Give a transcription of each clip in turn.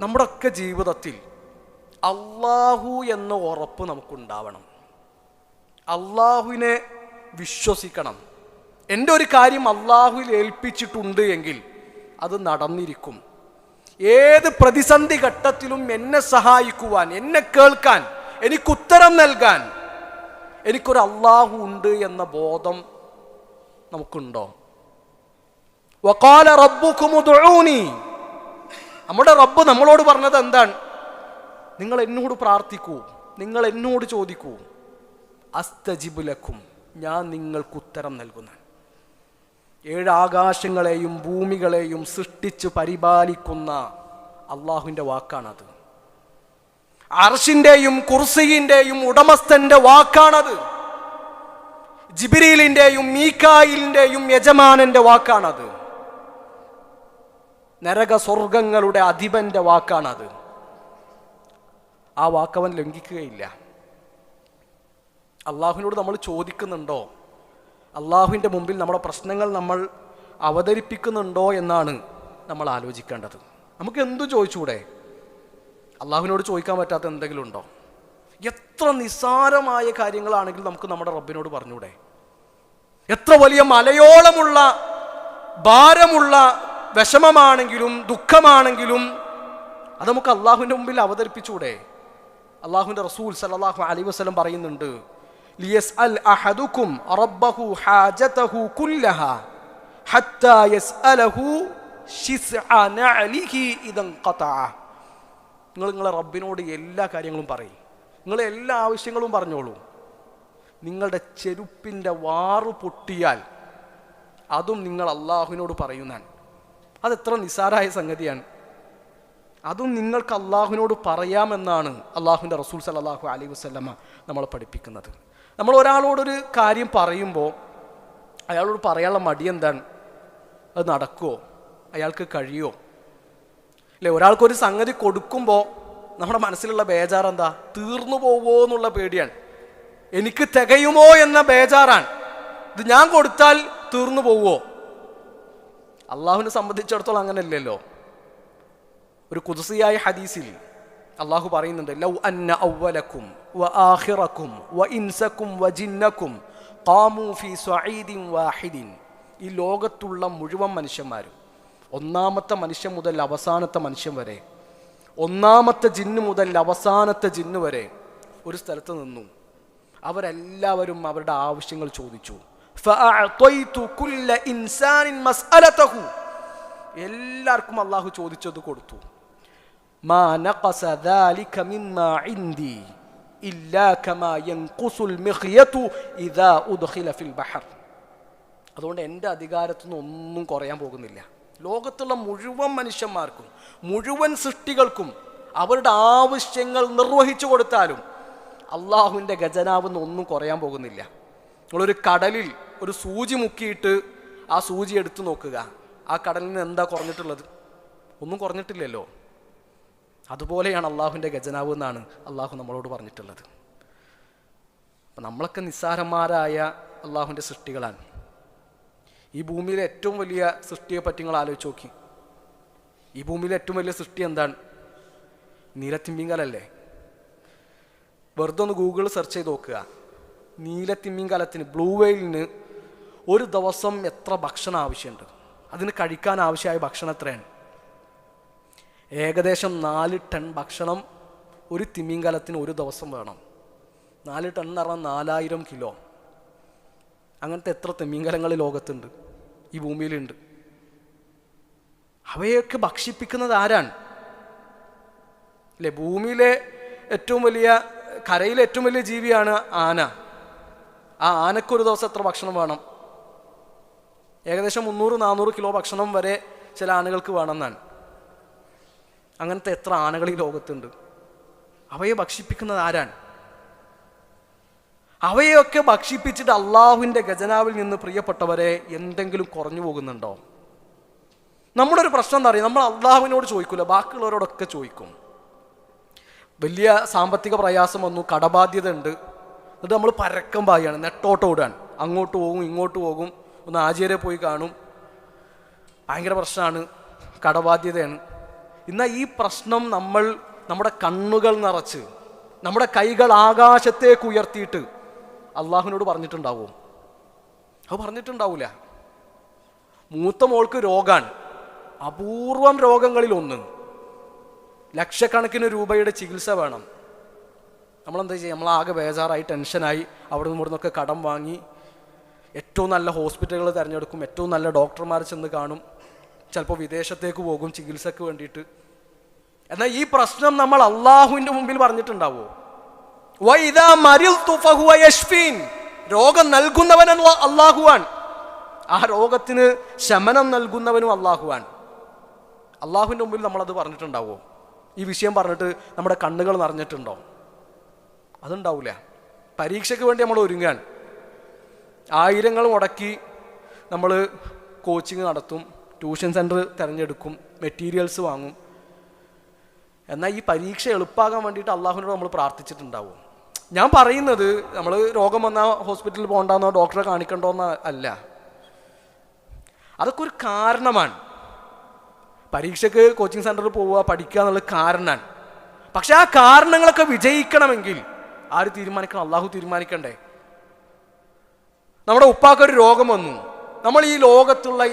നമ്മുടെയൊക്കെ ജീവിതത്തിൽ അള്ളാഹു എന്ന ഉറപ്പ് നമുക്കുണ്ടാവണം. അള്ളാഹുവിനെ വിശ്വസിക്കണം. എന്റെ ഒരു കാര്യം അള്ളാഹുവിൽ ഏൽപ്പിച്ചിട്ടുണ്ട് എങ്കിൽ അത് നടന്നിരിക്കും. ഏത് പ്രതിസന്ധി ഘട്ടത്തിലും എന്നെ സഹായിക്കുവാൻ എന്നെ കേൾക്കാൻ എനിക്ക് ഉത്തരം നൽകാൻ എനിക്കൊരു അള്ളാഹു ഉണ്ട് എന്ന ബോധം നമുക്കുണ്ടോ? വക്കാല റബ്ബുക്കുമുദൂനി നമ്മുടെ റബ്ബ് നമ്മളോട് പറഞ്ഞത് എന്താണ്? നിങ്ങൾ എന്നോട് പ്രാർത്ഥിക്കൂ നിങ്ങൾ എന്നോട് ചോദിക്കൂ. അസ്തജിബുലക്കും ഞാൻ നിങ്ങൾക്ക് ഉത്തരം നൽകുന്ന. ഏഴ് ആകാശങ്ങളെയും ഭൂമികളെയും സൃഷ്ടിച്ച് പരിപാലിക്കുന്ന അള്ളാഹുവിന്റെ വാക്കാണത്. അർഷിന്റെയും കുർസിയിന്റെയും ഉടമസ്ഥന്റെ വാക്കാണത്. ജിബിരിലിന്റെയും മീക്കായിലിന്റെയും യജമാനന്റെ വാക്കാണത്. നരക അധിപന്റെ വാക്കാണത്. ആ വാക്കവൻ ലംഘിക്കുകയില്ല. അള്ളാഹുവിനോട് നമ്മൾ ചോദിക്കുന്നുണ്ടോ? അള്ളാഹുവിന്റെ മുമ്പിൽ നമ്മുടെ പ്രശ്നങ്ങൾ നമ്മൾ അവതരിപ്പിക്കുന്നുണ്ടോ എന്നാണ് നമ്മൾ ആലോചിക്കേണ്ടത്. നമുക്ക് എന്തു ചോദിച്ചൂടെ? അള്ളാഹുവിനോട് ചോദിക്കാൻ പറ്റാത്ത എന്തെങ്കിലും ഉണ്ടോ? എത്ര നിസ്സാരമായ കാര്യങ്ങളാണെങ്കിലും നമുക്ക് നമ്മുടെ റബ്ബിനോട് പറഞ്ഞൂടെ? എത്ര വലിയ മലയോളമുള്ള ഭാരമുള്ള വിഷമമാണെങ്കിലും ദുഃഖമാണെങ്കിലും അത് നമുക്ക് അള്ളാഹുവിന്റെ മുമ്പിൽ അവതരിപ്പിച്ചൂടെ. അള്ളാഹുവിന്റെ റസൂൽ സല്ലല്ലാഹു അലൈഹി വസ്ലം പറയുന്നുണ്ട് ലിയസ് അൽ ഹാജതഹു നിങ്ങൾ നിങ്ങളെ റബ്ബിനോട് എല്ലാ കാര്യങ്ങളും പറയും. നിങ്ങൾ എല്ലാ ആവശ്യങ്ങളും പറഞ്ഞോളൂ. നിങ്ങളുടെ ചെരുപ്പിന്റെ വാറു പൊട്ടിയാൽ അതും നിങ്ങൾ അള്ളാഹുവിനോട് പറയുന്നാൻ അതെത്ര നിസാരായ സംഗതിയാണ്. അതും നിങ്ങൾക്ക് അള്ളാഹുവിനോട് പറയാമെന്നാണ് അള്ളാഹുവിന്റെ റസൂൽ സലാഹു അലൈഹി വസ്ലമ നമ്മളെ പഠിപ്പിക്കുന്നത്. നമ്മൾ ഒരാളോടൊരു കാര്യം പറയുമ്പോൾ അയാളോട് പറയാനുള്ള മടി എന്താണ്? അത് നടക്കുമോ അയാൾക്ക് കഴിയുമോ അല്ലെ? ഒരാൾക്കൊരു സംഗതി കൊടുക്കുമ്പോൾ നമ്മുടെ മനസ്സിലുള്ള ബേജാർ എന്താ തീർന്നു പോവോ എന്നുള്ള പേടിയാണ്. എനിക്ക് തികയുമോ എന്ന ബേജാറാണ്. ഇത് ഞാൻ കൊടുത്താൽ തീർന്നു പോവോ? അള്ളാഹുവിനെ സംബന്ധിച്ചിടത്തോളം അങ്ങനെയല്ലല്ലോ. ഒരു കുതിസിയായ ഹദീസിൽ അള്ളാഹു പറയുന്നുണ്ട് ലൗ അന്ന ഔവലക്കും വ ആഹിറക്കും വ ഇൻസക്കും വ ജിന്നക്കും കാമൂഫി ഫി സ്വഈദിൻ വാഹിദിൻ. ഈ ലോകത്തുള്ള മുഴുവൻ മനുഷ്യന്മാരും ഒന്നാമത്തെ മനുഷ്യൻ മുതൽ അവസാനത്തെ മനുഷ്യൻ വരെ ഒന്നാമത്തെ ജിന്ന് മുതൽ അവസാനത്തെ ജിന്ന് വരെ ഒരു സ്ഥലത്ത് നിന്നു. അവരെല്ലാവരും അവരുടെ ആവശ്യങ്ങൾ ചോദിച്ചു. ഇൻസാനിൻ മസ്അലതഹു. എല്ലാവർക്കും അള്ളാഹു ചോദിച്ചത് കൊടുത്തു. ദാലിക ഇല്ലാ കമാ യൻഖുസുൽ ഇദാ ഉദ്ഖില ഫിൽ ബഹർ. അതുകൊണ്ട് എന്റെ അധികാരത്തിൽ നിന്ന് ഒന്നും കുറയാൻ പോകുന്നില്ല. ലോകത്തുള്ള മുഴുവൻ മനുഷ്യന്മാർക്കും മുഴുവൻ സൃഷ്ടികൾക്കും അവരുടെ ആവശ്യങ്ങൾ നിർവഹിച്ചു കൊടുത്താലും അള്ളാഹുവിന്റെ ഖജനാവ് ഒന്നും കുറയാൻ പോകുന്നില്ല. നിങ്ങളൊരു കടലിൽ ഒരു സൂചി മുക്കിയിട്ട് ആ സൂചി എടുത്തു നോക്കുക. ആ കടലിൽ എന്താ കുറഞ്ഞിട്ടുള്ളത്? ഒന്നും കുറഞ്ഞിട്ടില്ലല്ലോ. അതുപോലെയാണ് അള്ളാഹുവിന്റെ ഖജനാവ് എന്നാണ് അള്ളാഹു നമ്മളോട് പറഞ്ഞിട്ടുള്ളത്. അപ്പം നമ്മളൊക്കെ നിസ്സാരന്മാരായ അള്ളാഹുവിന്റെ സൃഷ്ടികളാണ്. ഈ ഭൂമിയിലെ ഏറ്റവും വലിയ സൃഷ്ടിയെ പറ്റി നിങ്ങൾ ആലോചിച്ച് നോക്കി. ഈ ഭൂമിയിലെ ഏറ്റവും വലിയ സൃഷ്ടി എന്താണ്? നീലത്തിമ്മിങ്കലല്ലേ? വെറുതെ ഒന്ന് ഗൂഗിൾ സെർച്ച് ചെയ്ത് നോക്കുക. നീലത്തിമ്മിങ്കലത്തിന് ബ്ലൂ വെയിലിന് ഒരു ദിവസം എത്ര ഭക്ഷണം ആവശ്യമുണ്ട്? അതിന് കഴിക്കാൻ ആവശ്യമായ ഭക്ഷണം എത്രയാണ്? ഏകദേശം നാല് ടൺ ഭക്ഷണം ഒരു തിമിങ്കലത്തിന് ഒരു ദിവസം വേണം. നാല് ടൺ എന്ന് പറഞ്ഞാൽ നാലായിരം കിലോ. അങ്ങനത്തെ എത്ര തിമിങ്കലങ്ങൾ ലോകത്തുണ്ട് ഈ ഭൂമിയിലുണ്ട്. അവയൊക്കെ ഭക്ഷിപ്പിക്കുന്നത് ആരാണ്? അല്ലേ ഭൂമിയിലെ ഏറ്റവും വലിയ കരയിലെ ഏറ്റവും വലിയ ജീവിയാണ് ആന. ആ ആനക്കൊരു ദിവസം എത്ര ഭക്ഷണം വേണം? ഏകദേശം മുന്നൂറ് നാനൂറ് കിലോ ഭക്ഷണം വരെ ചില ആനകൾക്ക് വേണമെന്നാണ്. അങ്ങനത്തെ എത്ര ആനകൾ ഈ ലോകത്തുണ്ട്. അവയെ ഭക്ഷിപ്പിക്കുന്നത് ആരാണ്? അവയൊക്കെ ഭക്ഷിപ്പിച്ചിട്ട് അള്ളാഹുവിന്റെ ഖജനാവിൽ നിന്ന് പ്രിയപ്പെട്ടവരെ എന്തെങ്കിലും കുറഞ്ഞു പോകുന്നുണ്ടോ? നമ്മുടെ ഒരു പ്രശ്നം എന്താ പറയുക നമ്മൾ അള്ളാഹുവിനോട് ചോദിക്കില്ല ബാക്കിയുള്ളവരോടൊക്കെ ചോദിക്കും. വലിയ സാമ്പത്തിക പ്രയാസം വന്നു കടബാധ്യത ഉണ്ട് എന്നിട്ട് നമ്മൾ പരക്കം പായാണ് നെട്ടോട്ട് ഓടാണ് അങ്ങോട്ട് പോകും ഇങ്ങോട്ട് പോകും. ഒന്ന് ആചാര്യ പോയി കാണും. ഭയങ്കര പ്രശ്നമാണ്. കടബാധ്യതയാണ്. ഇന്ന ഈ പ്രശ്നം നമ്മൾ നമ്മുടെ കണ്ണുകൾ നിറച്ച് നമ്മുടെ കൈകൾ ആകാശത്തേക്ക് ഉയർത്തിയിട്ട് അള്ളാഹുവിനോട് പറഞ്ഞിട്ടുണ്ടാവും? അത് പറഞ്ഞിട്ടുണ്ടാവൂല. മൂത്ത മോൾക്ക് രോഗാണ്. അപൂർവം രോഗങ്ങളിൽ ഒന്ന്. ലക്ഷക്കണക്കിന് രൂപയുടെ ചികിത്സ വേണം. നമ്മളെന്താ ചെയ്യുക നമ്മളാകെ ബേജാറായി ടെൻഷനായി അവിടെ നിന്ന് ഇവിടെ നിന്നൊക്കെ കടം വാങ്ങി ഏറ്റവും നല്ല ഹോസ്പിറ്റലുകൾ തിരഞ്ഞെടുക്കും. ഏറ്റവും നല്ല ഡോക്ടർമാർ ചെന്ന് കാണും. ചിലപ്പോൾ വിദേശത്തേക്ക് പോകും ചികിത്സക്ക് വേണ്ടിയിട്ട്. എന്നാൽ ഈ പ്രശ്നം നമ്മൾ അള്ളാഹുവിന്റെ മുമ്പിൽ പറഞ്ഞിട്ടുണ്ടാവോ. രോഗം നൽകുന്നവൻ അള്ളാഹുവാൻ ആ രോഗത്തിന് ശമനം നൽകുന്നവനും അള്ളാഹുവാൻ അള്ളാഹുവിന്റെ മുമ്പിൽ നമ്മളത് പറഞ്ഞിട്ടുണ്ടാവോ? ഈ വിഷയം പറഞ്ഞിട്ട് നമ്മുടെ കണ്ണുകൾ നിറഞ്ഞിട്ടുണ്ടോ? അതുണ്ടാവില്ല പരീക്ഷയ്ക്ക് വേണ്ടി നമ്മൾ ഒരുങ്ങാൻ ആയിരങ്ങൾ മുടക്കി നമ്മൾ കോച്ചിങ് നടത്തും ട്യൂഷൻ സെന്റർ തിരഞ്ഞെടുക്കും മെറ്റീരിയൽസ് വാങ്ങും. എന്നാൽ ഈ പരീക്ഷ എളുപ്പാകാൻ വേണ്ടിയിട്ട് അള്ളാഹുവിനോട് നമ്മൾ പ്രാർത്ഥിച്ചിട്ടുണ്ടാവും. ഞാൻ പറയുന്നത് നമ്മൾ രോഗം വന്നാൽ ഹോസ്പിറ്റലിൽ പോകണ്ടെന്നോ ഡോക്ടറെ കാണിക്കണ്ടോന്നോ അല്ല. അതൊക്കെ ഒരു കാരണമാണ്. പരീക്ഷയ്ക്ക് കോച്ചിങ് സെന്ററിൽ പോവുക പഠിക്കുക എന്നുള്ള കാരണമാണ്. പക്ഷെ ആ കാരണങ്ങളൊക്കെ വിജയിക്കണമെങ്കിൽ ആര് തീരുമാനിക്കണം? അള്ളാഹു തീരുമാനിക്കണ്ടേ? നമ്മുടെ ഉപ്പാക്കൊരു രോഗം വന്നു. നമ്മൾ ഈ ലോകത്തുള്ള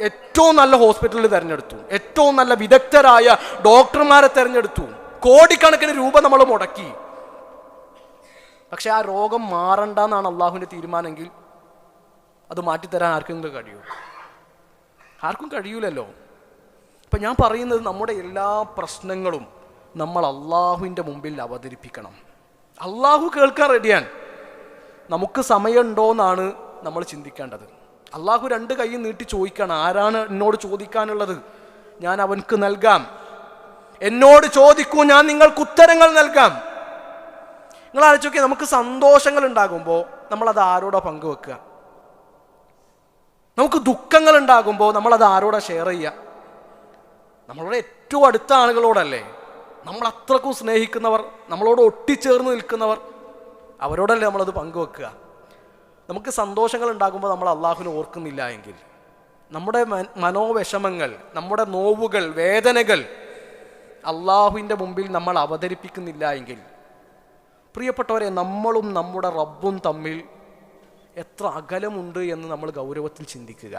ഏറ്റവും നല്ല ഹോസ്പിറ്റലിൽ തിരഞ്ഞെടുത്തു. ഏറ്റവും നല്ല വിദഗ്ധരായ ഡോക്ടർമാരെ തിരഞ്ഞെടുത്തു. കോടിക്കണക്കിന് രൂപ നമ്മൾ മുടക്കി. പക്ഷെ ആ രോഗം മാറണ്ടെന്നാണ് അള്ളാഹുവിന്റെ തീരുമാനമെങ്കിൽ അത് മാറ്റിത്തരാൻ ആർക്കെങ്കിലും കഴിയൂ. ആർക്കും കഴിയൂലല്ലോ. ഇപ്പം ഞാൻ പറയുന്നത് നമ്മുടെ എല്ലാ പ്രശ്നങ്ങളും നമ്മൾ അള്ളാഹുവിന്റെ മുമ്പിൽ അവതരിപ്പിക്കണം. അള്ളാഹു കേൾക്കാൻ റെഡിയാണ് നമുക്ക് സമയമുണ്ടോയെന്നാണ് നമ്മൾ ചിന്തിക്കേണ്ടത്. അള്ളാഹു രണ്ട് കൈ നീട്ടി ചോദിക്കണം ആരാണ് എന്നോട് ചോദിക്കാനുള്ളത്? ഞാൻ അവൻക്ക് നൽകാം. എന്നോട് ചോദിക്കൂ ഞാൻ നിങ്ങൾക്ക് ഉത്തരങ്ങൾ നൽകാം. നിങ്ങൾ ആലോചിച്ച് നമുക്ക് സന്തോഷങ്ങൾ ഉണ്ടാകുമ്പോൾ നമ്മളത് ആരോടാ പങ്കുവെക്കുക? നമുക്ക് ദുഃഖങ്ങൾ ഉണ്ടാകുമ്പോൾ നമ്മളത് ആരോടാ ഷെയർ ചെയ്യുക? നമ്മളോട് ഏറ്റവും അടുത്ത ആളുകളോടല്ലേ? നമ്മൾ അത്രക്കും സ്നേഹിക്കുന്നവർ നമ്മളോട് ഒട്ടിച്ചേർന്ന് നിൽക്കുന്നവർ അവരോടല്ലേ നമ്മളത് പങ്കുവെക്കുക? നമുക്ക് സന്തോഷങ്ങൾ ഉണ്ടാകുമ്പോൾ നമ്മൾ അള്ളാഹുവിനെ ഓർക്കുന്നില്ല എങ്കിൽ. നമ്മുടെ മനോവിഷമങ്ങൾ നമ്മുടെ നോവുകൾ വേദനകൾ അള്ളാഹുവിന്റെ മുമ്പിൽ നമ്മൾ അവതരിപ്പിക്കുന്നില്ല എങ്കിൽ. പ്രിയപ്പെട്ടവരെ നമ്മളും നമ്മുടെ റബ്ബും തമ്മിൽ എത്ര അകലമുണ്ട് എന്ന് നമ്മൾ ഗൗരവത്തിൽ ചിന്തിക്കുക.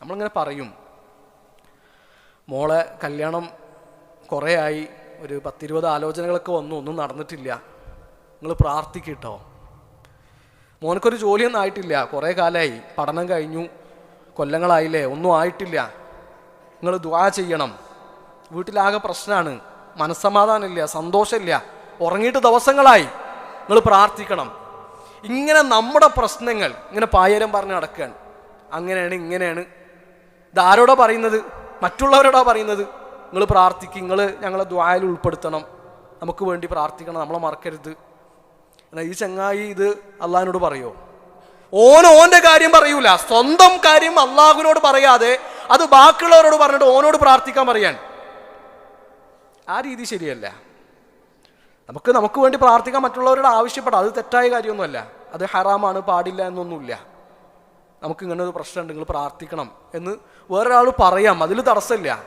നമ്മളിങ്ങനെ പറയും മോളെ കല്യാണം കുറേ ആയി ഒരു പത്തിരുപത് ആലോചനകളൊക്കെ വന്നു ഒന്നും നടന്നിട്ടില്ല. നിങ്ങൾ പ്രാർത്ഥിക്കട്ടോ. മോനക്കൊരു ജോലിയൊന്നും ആയിട്ടില്ല. കുറേ കാലമായി പഠനം കഴിഞ്ഞു. കൊല്ലങ്ങളായില്ലേ? ഒന്നും ആയിട്ടില്ല. നിങ്ങൾ ദ്വാ ചെയ്യണം. വീട്ടിലാകെ പ്രശ്നമാണ് മനസ്സമാധാനമില്ല. സന്തോഷമില്ല. ഉറങ്ങിയിട്ട് ദിവസങ്ങളായി. നിങ്ങൾ പ്രാർത്ഥിക്കണം. ഇങ്ങനെ നമ്മുടെ പ്രശ്നങ്ങൾ ഇങ്ങനെ പായരം പറഞ്ഞ് നടക്കുകയാണ്. അങ്ങനെയാണ് ഇങ്ങനെയാണ്. ഇതാരോടാ പറയുന്നത്? മറ്റുള്ളവരോടാ പറയുന്നത്? നിങ്ങൾ പ്രാർത്ഥിക്കുക നിങ്ങൾ ഞങ്ങളെ ദ്വായയിൽ ഉൾപ്പെടുത്തണം. നമുക്ക് വേണ്ടി പ്രാർത്ഥിക്കണം. നമ്മളെ മറക്കരുത്. എന്നാൽ ഈ ചങ്ങായി ഇത് അള്ളാഹിനോട് പറയോ? ഓൻ ഓന്റെ കാര്യം പറയൂല. സ്വന്തം കാര്യം അള്ളാഹുവിനോട് പറയാതെ അത് ബാക്കിയുള്ളവരോട് പറഞ്ഞിട്ട് ഓനോട് പ്രാർത്ഥിക്കാൻ പറയാൻ ആ രീതി ശരിയല്ല. നമുക്ക് നമുക്ക് വേണ്ടി പ്രാർത്ഥിക്കാൻ മറ്റുള്ളവരോട് ആവശ്യപ്പെടാം. അത് തെറ്റായ കാര്യമൊന്നുമല്ല. അത് ഹറാമാണ് പാടില്ല എന്നൊന്നുമില്ല. നമുക്ക് ഇങ്ങനെ ഒരു പ്രശ്നമുണ്ട് നിങ്ങൾ പ്രാർത്ഥിക്കണം എന്ന് വേറൊരാൾ പറയാം. അതിൽ തടസ്സമില്ല.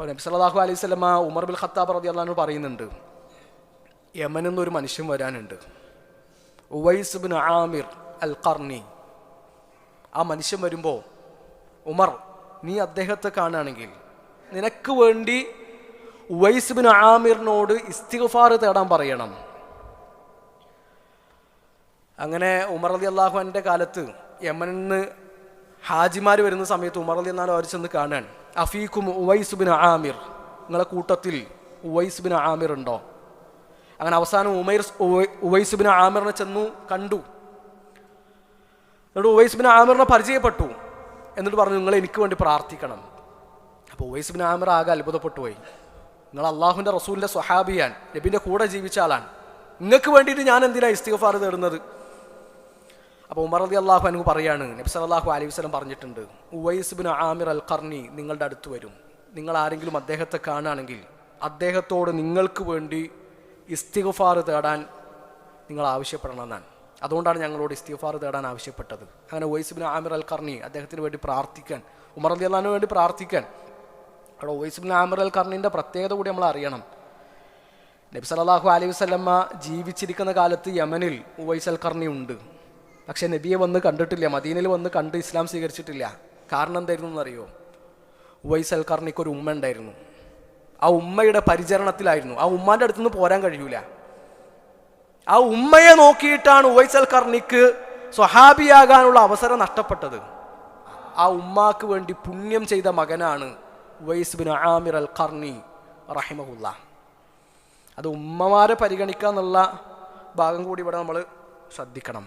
നബി സല്ലല്ലാഹു അലൈഹി സ്വലമ ഉമർ ബിൽ ഖത്താബ് റതി അള്ളഹാനോട് പറയുന്നുണ്ട്. യമനിൽ എന്നൊരു മനുഷ്യൻ വരാനുണ്ട്. Uwais bin Amir al Qarni ആ മനുഷ്യൻ വരുമ്പോൾ ഉമർ നീ അദ്ദേഹത്തെ കാണുകയാണെങ്കിൽ നിനക്ക് വേണ്ടി ഉവൈസ് ബിൻ ആമിറിനോട് ഇസ്തിഗഫാർ തേടാൻ പറയണം. അങ്ങനെ ഉമർ അലി അള്ളാഹുവിന്റെ കാലത്ത് യമനിൽ നിന്ന് ഹാജിമാർ വരുന്ന സമയത്ത് ഉമർ അലി എന്നാൽ അവർ ചെന്ന് കാണാൻ അഫീഖും ഉവൈസുബിൻ ആമിർ. നിങ്ങളെ കൂട്ടത്തിൽ ഉവൈസുബിൻ ആമിർ ഉണ്ടോ? അങ്ങനെ അവസാനം ഉമൈർ ഉവൈസുബിന് ആമിറിനെ ചെന്നു കണ്ടു. എന്നിട്ട് ഉവൈസുബിന് ആമിറിനെ പരിചയപ്പെട്ടു. എന്നിട്ട് പറഞ്ഞു നിങ്ങൾ എനിക്ക് വേണ്ടി പ്രാർത്ഥിക്കണം. അപ്പോൾ ഉവൈസുബിന് ആമിർ ആകെ അത്ഭുതപ്പെട്ടു പോയി. നിങ്ങൾ അള്ളാഹുവിന്റെ റസൂലിന്റെ സ്വഹാബിയാൻ നബിന്റെ കൂടെ ജീവിച്ച ആളാണ്. നിങ്ങൾക്ക് വേണ്ടിയിട്ട് ഞാൻ എന്തിനാ ഇസ്തിഗഫാർ തേടുന്നത്? അപ്പോൾ ഉമർ അലി അള്ളാഹു അനു പറയാണ് നബി സല്ലല്ലാഹു അലൈഹി വസ്ലം പറഞ്ഞിട്ടുണ്ട് Uwais bin Amir al Qarni നിങ്ങളുടെ അടുത്ത് വരും. നിങ്ങൾ ആരെങ്കിലും അദ്ദേഹത്തെ കാണുകയാണെങ്കിൽ അദ്ദേഹത്തോട് നിങ്ങൾക്ക് വേണ്ടി ഇസ്തിഗഫാർ തേടാൻ നിങ്ങൾ ആവശ്യപ്പെടണമെന്നാണ്. അതുകൊണ്ടാണ് ഞങ്ങളോട് ഇസ്തിഗുഫാർ തേടാൻ ആവശ്യപ്പെട്ടത്. അങ്ങനെ Uwais bin Amir al Qarni അദ്ദേഹത്തിന് വേണ്ടി പ്രാർത്ഥിക്കാൻ ഉമർ അലി അള്ളഹാനു വേണ്ടി പ്രാർത്ഥിക്കാൻ. അവിടെ വൈസുബിൻ ആമിർ അൽ കർണിന്റെ പ്രത്യേകത കൂടി നമ്മൾ അറിയണം. നബി സലാഹു അലൈഹി വസ്ലമ്മ ജീവിച്ചിരിക്കുന്ന കാലത്ത് യമനിൽ ഉവൈസ് അൽ കർണി ഉണ്ട്. പക്ഷേ നബിയെ വന്ന് കണ്ടിട്ടില്ല മദീനയിൽ വന്ന് കണ്ട് ഇസ്ലാം സ്വീകരിച്ചിട്ടില്ല. കാരണം എന്തായിരുന്നു എന്നറിയോ? ഉവൈസ് അൽ കർണിക്ക് ഒരു ഉമ്മ ഉണ്ടായിരുന്നു. ആ ഉമ്മയുടെ പരിചരണത്തിലായിരുന്നു. ആ ഉമ്മാന്റെ അടുത്തുനിന്ന് പോരാൻ കഴിയൂല. ആ ഉമ്മയെ നോക്കിയിട്ടാണ് ഉവൈസൽ കർണിക്ക് സ്വഹാബിയാകാനുള്ള അവസരം നഷ്ടപ്പെട്ടത്. ആ ഉമ്മാക്ക് വേണ്ടി പുണ്യം ചെയ്ത മകനാണ് Uwais bin Amir al Qarni റഹിമഹുല്ല. അത് ഉമ്മമാരെ പരിഗണിക്കുക എന്നുള്ള ഭാഗം കൂടി ഇവിടെ നമ്മൾ ശ്രദ്ധിക്കണം.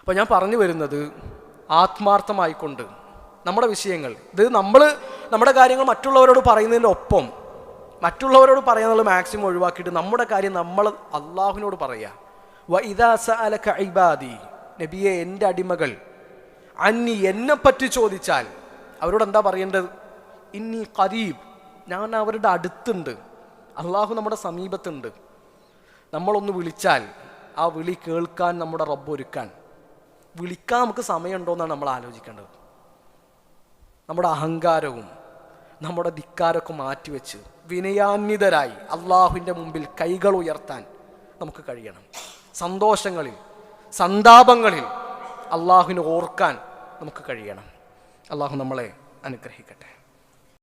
അപ്പോൾ ഞാൻ പറഞ്ഞു വരുന്നത് ആത്മാർത്ഥമായിക്കൊണ്ട് നമ്മുടെ വിഷയങ്ങൾ. ഇത് നമ്മൾ നമ്മുടെ കാര്യങ്ങൾ മറ്റുള്ളവരോട് പറയുന്നതിന്റെ ഒപ്പം മറ്റുള്ളവരോട് പറയുന്നത് മാക്സിമം ഒഴിവാക്കിയിട്ട് നമ്മുടെ കാര്യം നമ്മൾ അള്ളാഹുവിനോട് പറയുക. വ ഇദാസ ഇബാദി. നബിയെ എന്റെ അടിമകൾ അന്നി എന്നെ പറ്റി ചോദിച്ചാൽ അവരോട് എന്താ പറയേണ്ടത്? ഇന്നി കരീബ് ഞാൻ അവരുടെ അടുത്തുണ്ട്. അള്ളാഹു നമ്മുടെ സമീപത്തുണ്ട്. നമ്മളൊന്ന് വിളിച്ചാൽ ആ വിളി കേൾക്കാൻ നമ്മുടെ റബ്ബ് ഒരുക്കാൻ. വിളിക്കാൻ നമുക്ക് സമയമുണ്ടോ എന്നാണ് നമ്മൾ ആലോചിക്കേണ്ടത്. നമ്മുടെ അഹങ്കാരവും നമ്മുടെ ധിക്കാരമൊക്കെ മാറ്റിവെച്ച് വിനയാന്വിതരായി അള്ളാഹുവിന്റെ മുമ്പിൽ കൈകൾ ഉയർത്താൻ നമുക്ക് കഴിയണം. സന്തോഷങ്ങളിൽ സന്താപങ്ങളിൽ അള്ളാഹുവിനെ ഓർക്കാൻ നമുക്ക് കഴിയണം. അള്ളാഹു നമ്മളെ അനുഗ്രഹിക്കട്ടെ.